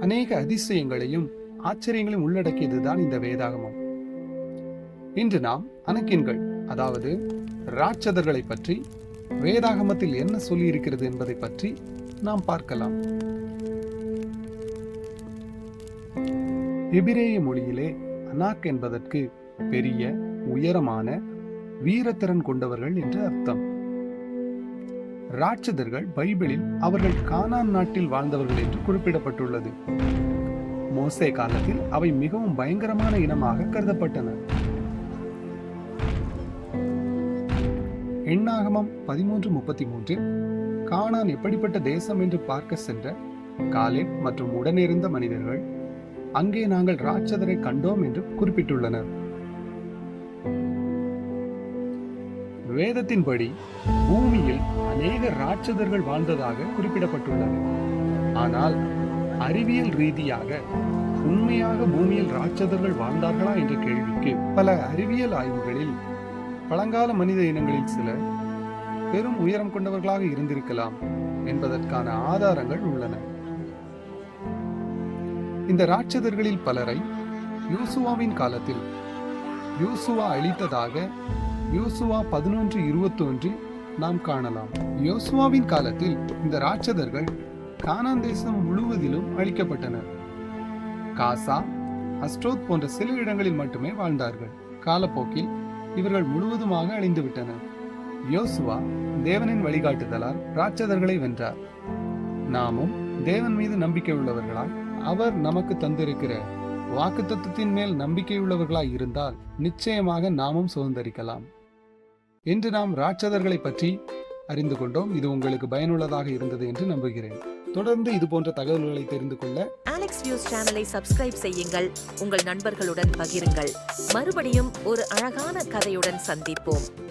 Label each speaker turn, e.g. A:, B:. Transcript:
A: அநேக அதிசயங்களையும் ஆச்சரியங்களையும் உள்ளடக்கியதுதான் இந்த வேதாகமம். இன்று நாம் அணக்கின்கள் அதாவது ராட்சதர்களை பற்றி வேதாகமத்தில் என்ன சொல்லியிருக்கிறது என்பதை பற்றி நாம் பார்க்கலாம். எபிரேய மொழியிலே அனாக் என்பதற்கு பெரிய உயரமான வீரத்திறன் கொண்டவர்கள் என்று அர்த்தம். ராட்சதர்கள் பைபிளில் அவர்கள் கானான் நாட்டில் வாழ்ந்தவர்கள் என்று குறிப்பிடப்பட்டுள்ளது. மோசே காலத்தில் அவை மிகவும் பயங்கரமான இனமாக கருதப்பட்டன. எண்ணாகமம் பதிமூன்று முப்பத்தி மூன்றில் கானான் எப்படிப்பட்ட தேசம் என்று பார்க்க சென்ற காலேப் மற்றும் உடனிருந்த மனிதர்கள் அங்கே நாங்கள் ராட்சதரை கண்டோம் என்று குறிப்பிட்டுள்ளனர். வேதத்தின்படி பூமியில் அநேக ராட்சதர்கள் வாழ்ந்ததாக குறிப்பிடப்பட்டுள்ளது. ஆனால் அறிவியல் ரீதியாக உண்மையாக பூமியில் ராட்சதர்கள் வாழ்ந்தார்களா என்ற கேள்விக்கு பல அறிவியல் ஆய்வுகளில் பழங்கால மனித இனங்களில் சிலர் பெரும் உயரம் கொண்டவர்களாக இருந்திருக்கலாம் என்பதற்கான ஆதாரங்கள் உள்ளன. இந்த ராட்சதர்களில் பலரை யூசுவாவின் காலத்தில் யூசுவா அழித்ததாக யோசுவா பதினொன்று இருபத்தி ஒன்றில் நாம் காணலாம். யோசுவாவின் காலத்தில் இந்த ராட்சதர்கள் கானான் தேசம் முழுவதிலும் அழிக்கப்பட்டனர். காசா அஸ்ட்ரோத் போன்ற சில இடங்களில் மட்டுமே வாழ்ந்தார்கள். காலப்போக்கில் இவர்கள் முழுவதுமாக அழிந்துவிட்டனர். யோசுவா தேவனின் வழிகாட்டுதலால் ராட்சதர்களை வென்றார். நாமும் தேவன் மீது நம்பிக்கை உள்ளவர்களால் அவர் நமக்கு தந்திருக்கிற வாக்குத்தத்தத்தின் மேல் நம்பிக்கையுள்ளவர்களாய் இருந்தால் நிச்சயமாக நாமும் சுதந்தரிக்கலாம். இன்று நாம் ராட்சதர்களை பற்றி அறிந்து கொண்டோம். இது உங்களுக்கு பயனுள்ளதாக இருந்தது என்று நம்புகிறேன். தொடர்ந்து இது போன்ற தகவல்களை தெரிந்து கொள்ள
B: அலெக்ஸ் நியூஸ் சேனலை சப்ஸ்கிரைப் செய்யுங்கள். உங்கள் நண்பர்களுடன் பகிருங்கள். மறுபடியும் ஒரு அழகான கதையுடன் சந்திப்போம்.